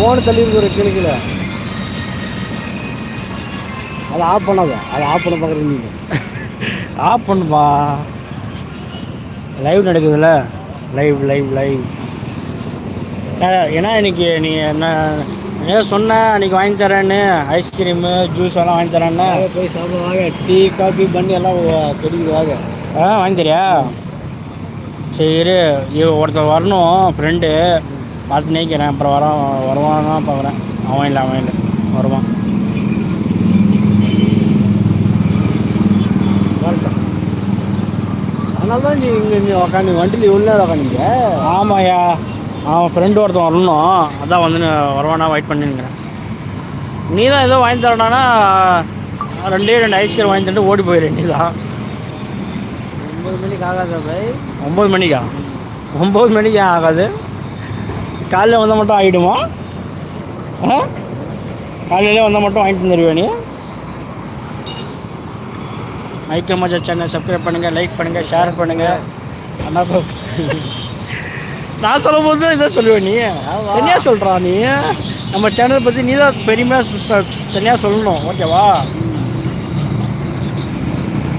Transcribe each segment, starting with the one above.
Phone தள்ளி இருக்கிற கிழக்கில் அதை ஆஃப் பண்ணாத. அதை ஆஃப் பண்ண பார்க்குறீங்க நீங்கள் ஆஃப் பண்ணுப்பா. லைவ் நடக்குதுல்ல? லைவ் லைவ் லைவ் ஏன்னா இன்னைக்கு? நீ என்ன ஏதோ சொன்ன அன்றைக்கி வாங்கி தரேன்னு. ஐஸ்கிரீமு ஜூஸ் எல்லாம் வாங்கி தரேன்னு. போய் சாப்பிட வாங்க. டீ காஃபி பண்ணி எல்லாம் வ- கிடைக்குது வாங்க. ஆ வாங்கி தரியா? சரி ஒருத்தர் வரணும் ஃப்ரெண்டு பார்த்து நினைக்கிறேன் அப்புறம் வர வருவானா பார்க்குறேன் அவன். இல்லை அவன் இல்லை. வருவான். அதனால தான் நீ இங்கே நீ உக்காந்து வண்டியில் இவ்வளோ நேரம் உக்காந்தீங்க ஆமாய்யா. அவன் ஃப்ரெண்டு ஒருத்தன் வரணும். அதான் வந்து வருவானா வெயிட் பண்ணிருக்கிறேன் நீ தான் ஏதோ வாங்கி தரடானா ரெண்டே ரெண்டு ஐஸ்கிரீம் வாங்கி தந்துட்டு ஓடி போயிரு நீ தான் ஒம்பது மணிக்கு ஆகாத பை ஒம்பது மணிக்கா? ஒம்பது மணிக்கு ஆகாது. காலையில் வந்தால் மட்டும் ஆகிடுமா? ஆ? காலையிலே வந்தால் மட்டும் வாங்கிட்டு வந்துடுவியா நீ? மைக்கே மஜா சேனல் சப்ஸ்கிரைப் பண்ணுங்கள் லைக் பண்ணுங்கள் ஷேர் பண்ணுங்கள் அண்ணா. நான் சொல்லும் போது தான் இதை சொல்லுவேன் நீ. தனியாக சொல்கிறா நீ. நம்ம சேனல் பற்றி நீ தான் பெருமையாக தனியாக சொல்லணும். ஓகேவா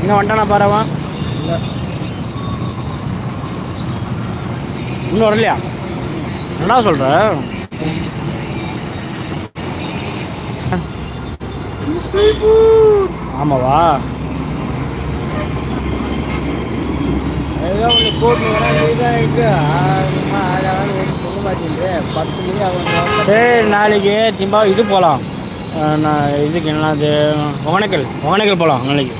இன்னும் வந்துட்டானா பாரவா இன்னும் வரலையா? என்ன சொல்கிற ஆமாவா? சரி நாளைக்கு திம்பா இது போகலாம் நான் இதுக்கு என்னது ஒகனைக்கல் ஒகனைக்கல் போகலாம் நாளைக்கு.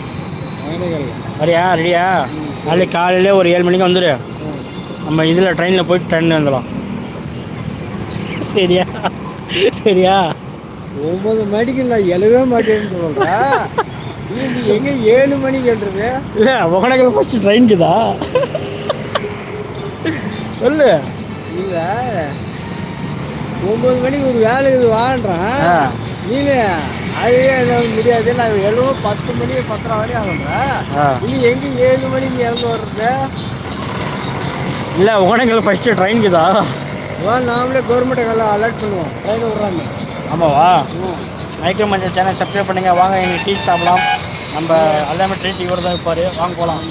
வரியா ரெடியா? நாளைக்கு காலையில் ஒரு ஏழு மணிக்கு வந்துடு நம்ம இதில் ட்ரெயினில் போயிட்டு ட்ரெயினில் வந்துடலாம். சரியா? சரியா? ஒன்பது மணிக்கு நான் எழவே மாட்டேன்னு சொல்கிறேன் நீ எங்கே ஏழு மணிக்குன்றது இல்லை ஒகனைக்கல் ஃபஸ்ட்டு ட்ரெயினுக்குதா சொல்லு. இல்லை. ஒம்பது மணிக்கு ஒரு வேலை இது ஆ. வாங்குறேன் நீனு அதுவே என்னால முடியாது. நான் எழுவும் பத்து மணி பத்தரை மணி ஆகுன்றேன் ஆ. நீ எங்கே ஏழு மணிக்கு இறந்து வர்றது? இல்லை ஒகனைக்கல் ஃபஸ்ட்டு ட்ரெயினுக்குதா வா நாமளே கவர்மெண்ட்டை எல்லாம் அலர்ட் பண்ணுவோம். ட்ரெயின் விட்றாங்க. ஆமாவா? மைக்ரோ மஞ்சள் சேனல் சப்ஸ்கிரைப் பண்ணுங்கள் வாங்க எங்கள் டீ சாப்பிடலாம். நம்ம எல்லாமே ட்ரீ டீ கூட தான் இருப்பார். வாங்க போகலாம்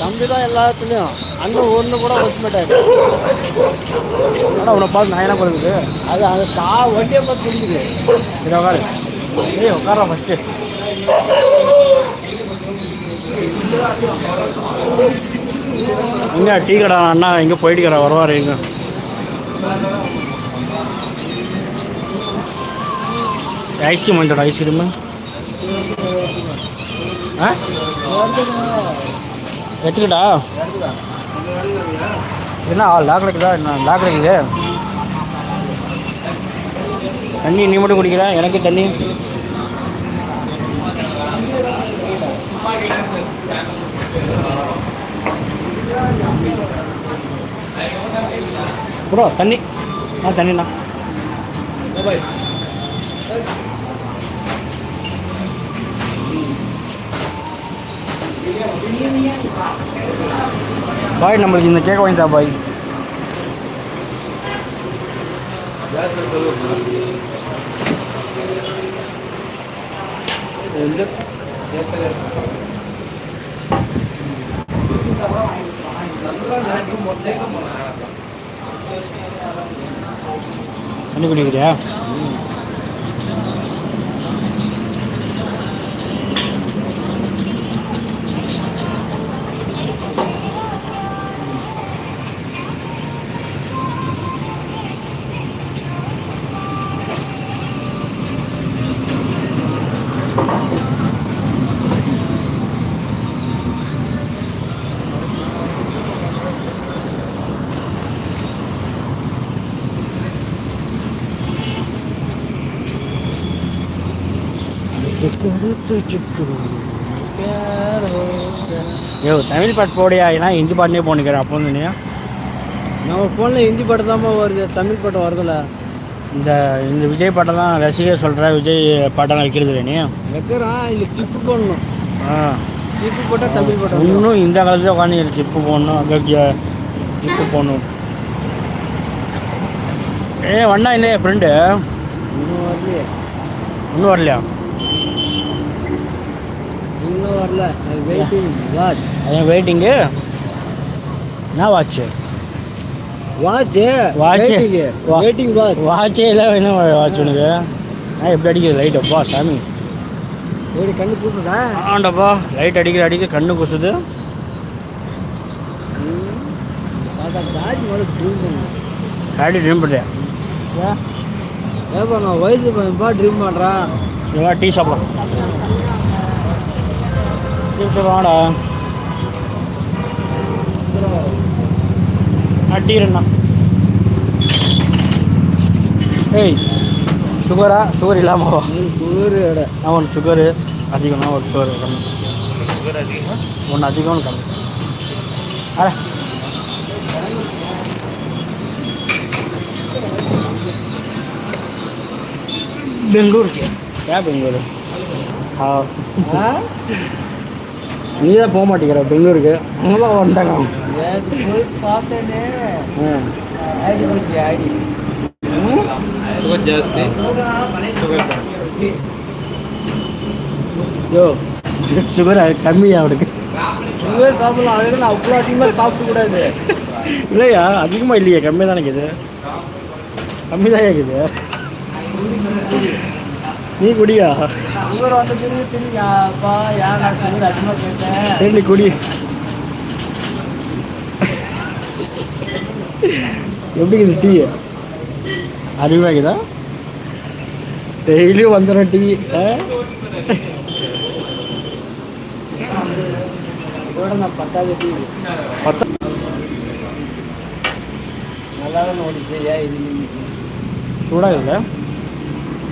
தம்பி தான் எல்லாத்துலேயும். அண்ணன் ஒன்று கூட ஒத்து மாட்டாரு. ஆனால் உன்னை பார்த்து நான் என்ன அது அது கா வண்டியை பார்த்து பிடிக்குது. சரி உட்காரு ஏய் உட்காரா ஃபஸ்ட்டு எங்க டீ கடை அண்ணா எங்கே போயிட்டு கடை வருவார் எங்க ஐஸ்கிரீம் வாங்கிட்டோட ஐஸ்கிரீமு ஆ? எடுத்துக்கிட்டா என்ன லாக் இருக்குதா? என்ன லாக் இருக்குது. தண்ணி நீ மட்டும் குடிக்கிற எனக்கு தண்ணி. ப்ரோ தண்ணி. ஆ தண்ணிண்ணா. பாய் நம்மளுக்கு இந்த கேக் வாங்கி தா பாய் தண்ணி குடிக்கிறியா? ஐயோ தமிழ் பாட்டு போடியா? ஏன்னா ஹிந்தி பாட்டுனே போனிக்கிறேன் அப்போ வந்து நம்ம ஃபோனில் ஹிந்தி படம் தான்ப்பா வருது தமிழ் படம் வருதுல்ல. இந்த இந்த விஜய் பாட்டெல்லாம் ரசிகர் சொல்கிற விஜய் பாட்டெல்லாம் வைக்கிறது இல்லை நீ? வைக்கிறான் இந்த கிப்பு போடணும். ஆ. கிப்பு போட்டால் தமிழ் வந்துரும். இன்னும் இந்த காலத்தில் உட்காந்து ஜிப்பு போடணும் அங்கே ஜிப்பு போடணும். ஏ வண்ணா இல்லையா ஃப்ரெண்டு இன்னும் வரலையே. இன்னும் வரலையா? வரல. வெயிட்டிங் வாட்ச் அதான் வெயிட்டிங்கு என்ன watch watch Watch. Waiting watch வாட்சே இல்லை என்ன வாட்ச் உனக்கு? ஆ எப்படி அடிக்குது லைட் அப்பா சாமி. ஏடி கண்ணு பூசுதா? ஆண்டப்பா லைட் அடிக்கிற அடிக்க கண்ணு காடி மேலே ட்ரீம் பண்ணு காடி ட்ரீம் பண்ணுறேன் ஏப்பா நான் வயசு பையன்பா ட்ரீம் பண்ணுறான் டீ சாப்பிடலாம். சாப்பிட வாடா. ரெண்ணா ஏய் சுகரா சுகர் இல்லாமவா நான் ஒன்று சுகரு அதிகம்னா ஒரு சுகர் கம்மி. சுகர் அதிகம் ஒன்று அதிகம் கம்மி. அட. பெங்களூர் ஏன் பெங்களூர்? ஆ? நீ தான் போக மாட்டேங்கிற பெங்களூருக்கு. அங்கே வந்துட்டாங்க. சுகர் சுகர் கம்மியா அவனுக்கு. சுகர் சாப்பிடலாம் அதுக்கு நான் அவ்வளோ அதிகமாக சாப்பிடக்கூடாது இல்லையா அதிகமாக இல்லையா கம்மி தான் எனக்கு இது கம்மி தான் இருக்குது. நீ குடியா? சுகர் வந்த திரும்பி திரும்பி அப்பா ஏன் நான் அதிகமாக கேட்டேன். சரி நீ குடி. எப்படி இது டீ? அதிகமாகுதா டெய்லியும் வந்துடும் டீ பத்தாவது டீ. பத்தா நல்லா தான் ஓடிச்சு. ஏன் இது நின்றுச்சு சூடாக இல்லை டீனா சூடாக வாய போனு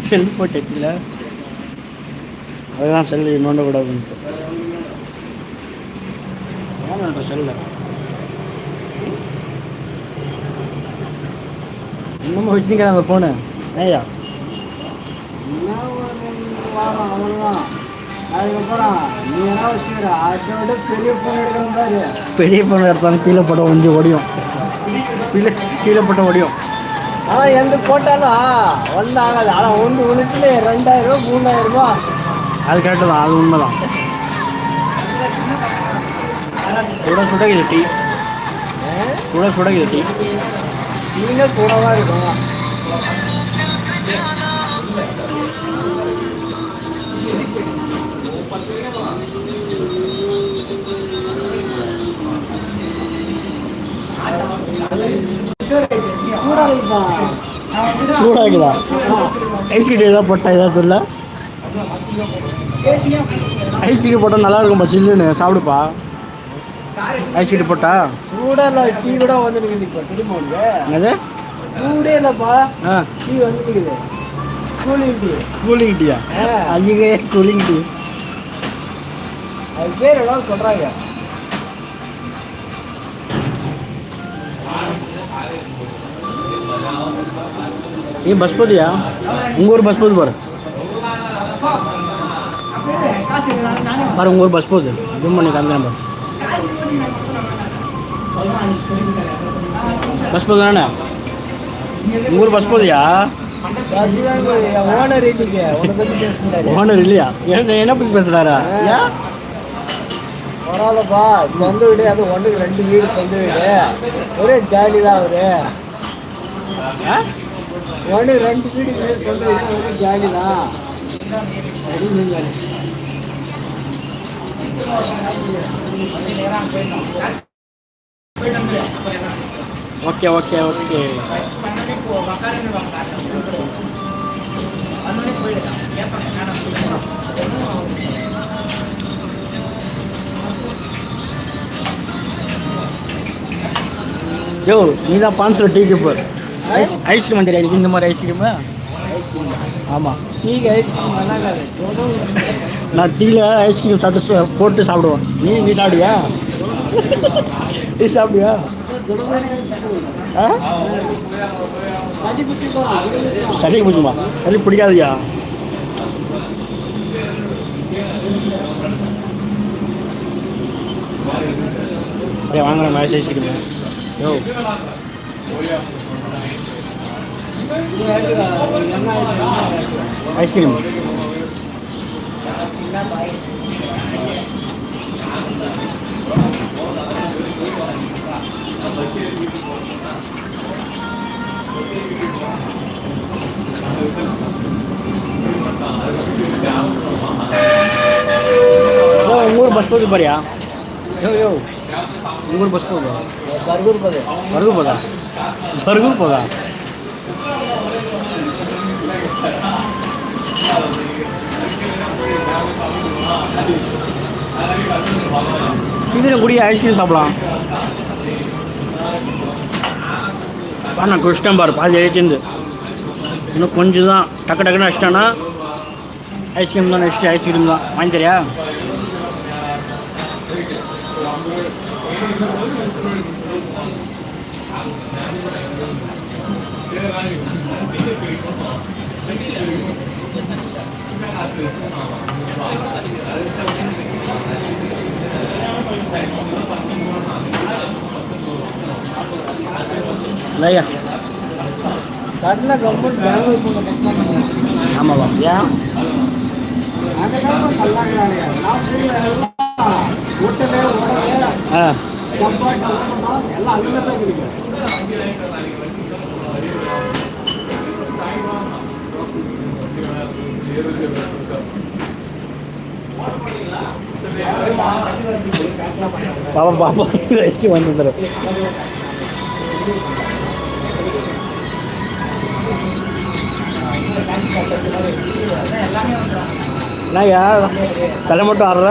செல் போட்டு எடுத்துல அதுதான் செல் நோண்ட கூடாதுன்ட்டு ஏன் செல்ல. இன்னமும் வச்சுக்கிறேன் அந்த ஃபோனு ஒரு வாரம் அவ்வளோதான் அதுக்கப்புறம் நீ என்ன வச்சுக்கிற அதை விட பெரிய ஃபோன் எடுக்கணும் பாரு பெரிய ஃபோன் எடுத்தாலும் கீழே போட்ட வந்து ஒடியும் கீழே ஒடியும் ஆனால் எந்த போட்டாலும் ஒன்றும் ஆகாது ஆனால் ஒன்று ஒன்றுத்துல ரெண்டாயிரம் ரூபா மூணாயிரம் ரூபா அது கரெக்டு தான் அது உண்மை தான் சுட சுட இது டீ சுட சுட இது டீ நீங்கள் சூடாக இருக்கும் சூடாகுதா? ஐஸ் கட்டி ஏதாவது போட்டா ஏதாவது சொல்ல? ஐஸ் கட்டி போட்டால் நல்லா இருக்கும்பா சில்லுன்னு. சாப்பிடுப்பா. ஐஸ் கட்டி போட்டா? சூடாக இல்லை டீ கூட வந்து நிற்குது திரும்ப என்னது? சூடே இல்லைப்பா. டீ வந்து நிற்குது கூலிங் டீ. கூலிங் டீயா. ஐயே கூலிங் டீ. அது பேர் எல்லாம் சொல்கிறாங்க ಈ பஸ்பதியா உங்கள் ஊர் பஸ்பதி பாரு பாரு உங்கள் ஊர் பஸ்பதி ஜூம் பண்ணி காமிக்கிறேன் பாரு பஸ்பதி தானே உங்கள் ஊர் பஸ்பதியா ஓனர் ஓனர் இல்லையா என்ன பற்றி பேசுகிறாரா பரவாயில்லப்பா சொந்த வீடு அது ஒன்றுக்கு ரெண்டு வீடு சொந்த வீடு ஒரே ஜாலி தான் அவரு ஒன்று ரெண்டு வீடு வீடு ஒரே ஜாலி தான். சொன்னாரு. Okay okay okay. யோ நீ தான் பான்சர் டீ கீப்பர். ஐஸ் ஐஸ்கிரீம் தெரியாது எனக்கு இந்த மாதிரி ஐஸ்கிரீமு? ஆமாம் டீக்கு ஐஸ்கிரீம் நான் டீயில் ஐஸ்கிரீம் சாப்பிட்டு போட்டு சாப்பிடுவேன். நீ நீ சாப்பிடுவியா? நீ சாப்பிடுவியா? சளி பிடிக்குமா? சளி பிடிக்காதுயா? அப்படியே வாங்குற மாதிரி ஐஸ்கிரீமு. யோ இது எடுத்துக்கோ. என்ன ஆயிடுச்சு? ஐஸ்கிரீம். ஊர் பஸ் போகுது பாரியா? யோ யோ. ஊர் பஸ் போகுது? பர்கர் போது பருகூர் சீக்கிரம் குடி ஐஸ்கிரீம் சாப்பிடலாம். நான் குடிச்சிட்டேன் பாரு பாதி எழுச்சிருந்து இன்னும் கொஞ்சம் தான் டக்கு டக்குன்னு அடிச்சிட்டானா ஐஸ்கிரீம் தான் நெக்ஸ்ட்டு ஐஸ்கிரீம் தான். வாங்கி தரியா? இல்லையா சடனாக கவர்மெண்ட் பெங்களூர் போங்க ஆமாவா ஏன் அந்த கல்லாங்கிறாங்க ஆ எல்லாம் அங்கே தான் இருக்குது பாப்பா பாப்பா ரெஸ்ட்டு வந்து வந்துடும் என்னய்யா தலை மட்டும் ஆடுற?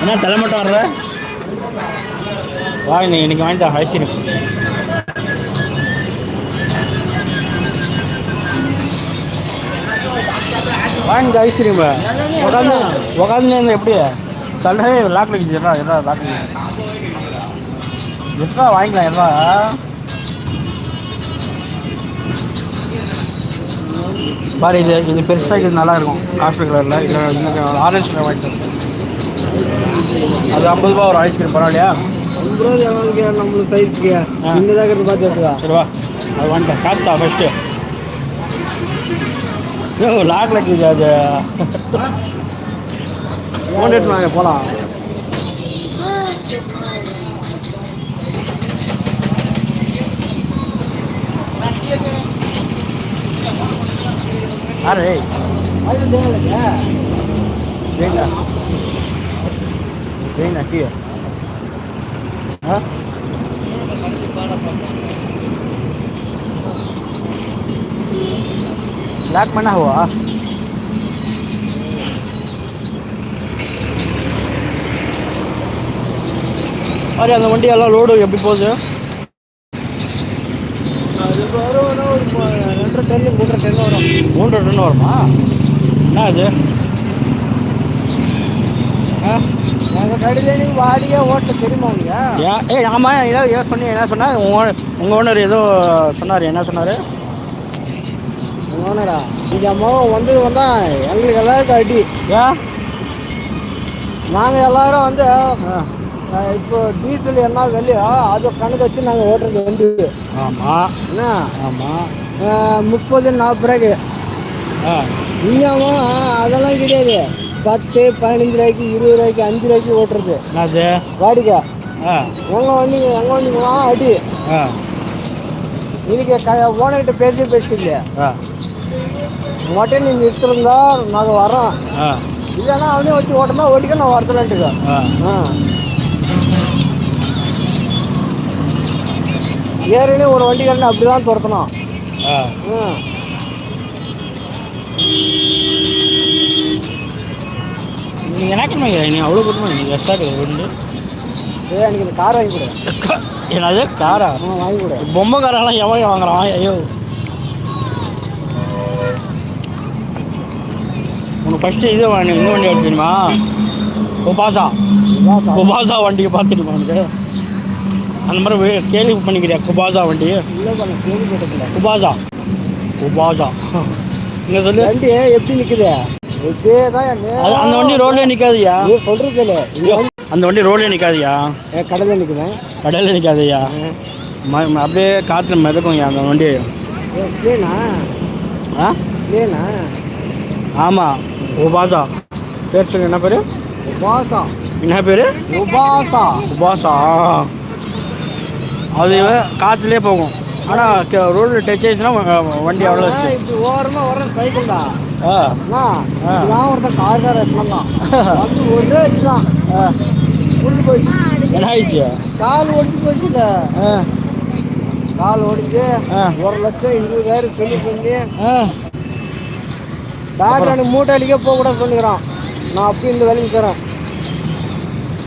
என்ன தலை மட்டும் ஆடுற? வா நீ இன்னைக்கு வாங்கிட்டா ஐஸ்கிரீம் வாங்க ஐஸ்கிரீம் உட்காந்து உட்காந்து எப்படி? தலை லாக்கில் இருக்குது எதா எதா லாக்கில் எப்பா வாங்கிக்கலாம் எதா பாரு இது இது பெருசாக இது நல்லா இருக்கும். காஃபி கலரில் இல்லை இன்னும் ஆரஞ்சு கலர் வாங்கி தரேன் அது ஐம்பது ரூபா ஒரு ஐஸ்கிரீம் பரவாயில்லையா? ஐம்பது ரூபா நம்மளுக்கு சைஸ்க்கு. சின்னதாக பார்த்து எடுத்துக்கா. சரி வா. அது வாங்கிட்டேன் காசு தான் ஃபஸ்ட்டு ஐயோ லாக்கில் இருக்குது அது. ஃபோன் வாங்க போகலாம் அரே அது தேவையில்லைங்க கீழே. ஆ? ಬ್ಯಾಕ್ ಮಣ್ಣ ಹೂವು மாதிரி அந்த வண்டி எல்லாம் லோடு எப்படி போகுது? அது வரும் ரெண்டரை டன்னு மூன்றரை டன்னு வரும். மூன்றரை டன்னு வருமா? என்ன அது? எங்கள் கடையில் நீங்கள் வாடியாக ஓட்ட தெரியுமா உங்களுக்கு ஏ ஆமாம் ஏதாவது ஏன் சொன்னீங்க என்ன சொன்னால் உங்கள் உங்கள் ஓனர் ஏதோ சொன்னார் என்ன சொன்னார்? ஓனரா இந்த மகன் வந்தது வந்தா எங்களுக்கு எல்லாருக்கும் அடி ஏன் நாங்கள் எல்லாரும் வந்து இப்போ டீசல் என்ன விலையோ அதை கணக்கு வச்சு நாங்கள் ஓட்டுறது வண்டி. ஆமாம் என்ன? ஆமாம் முப்பது நாற்பது ரூபாய்க்கு இங்கேமா அதெல்லாம் கிடையாது. பத்து பதினஞ்சு ரூபாய்க்கு இருபது ரூபாய்க்கு அஞ்சு ரூபாய்க்கு ஓட்டுறது. என்னது? வாடிக்கை. எங்கள் வண்டிங்க எங்கள் வண்டிங்களா அடி இதுக்கு ஓனர்கிட்ட பேசி பேசிக்கலையே நாங்கள் வரோம் ஆ. இல்லைன்னா அவனே வச்சு ஓட்டினா ஓட்டிக்க நான் வரதுலன்ட்டுக்க ஆ. ஆ. ஏற்கனவே ஒரு வண்டிக்காரன் அப்படி தான் துரத்தணும் ஆ. நீ அவ்வளோ கூட்டமா நீ எஸ்ஆர் ரெண்டு சரி எனக்கு இந்த கார் வாங்கி கொடு. என்னது? காரா வாங்கி கொடு. பொம்மை காரெல்லாம் எவன் வாங்குறான்? ஐயோ. ஃபஸ்ட்டு இது வாங்க இந்த வண்டி எடுத்து தெரியுமா குபாசா இதான் சார். குபாசா வண்டியை பார்த்துட்டுமா உனக்கு அந்த மாதிரி கேள்வி பண்ணிக்கிறியா குபாசா வண்டி? குபாசா குபாசா இங்கே சொல்லு. வண்டி எப்படி நிற்குது அந்த வண்டி ரோட்லேயே நிற்காதுயா வண்டி அந்த வண்டி ரோடே நிற்காதியா கடையில் நிற்காதய்யா ம ம- அப்படியே காற்றுல மிதக்கும்யா அந்த வண்டி ஆ? ஆமாம் உபாசா. பேர் சொல்லு என்ன பேர்? உபாசா. என்ன பேர்? உபாசா. உபாசா. அது காற்றுலேயே போகும். ஆனால் ரோடு டச் ஆயிடுச்சுன்னா வண்டி அவ்வளோ இப்படி ஓரமாக வர சைக்கிள் தான். ஒருத்தன் கார்கார எட்டலாம் வந்து ஒரே அடிச்சான் ஆ உள்ள போயிடுச்சு. என்ன ஆயிடுச்சு? கால் ஒடிச்சு போச்சுல ஆ. கால் ஒடிச்சு ஆ. ஒரு லட்சம் இருபதாயிரம் சொல்லி பண்ணி ஆ மூட்டை அடிக்க போகக்கூடாது சொல்லிக்கிறான். நான் அப்படி இந்த வேலைக்கு தரேன்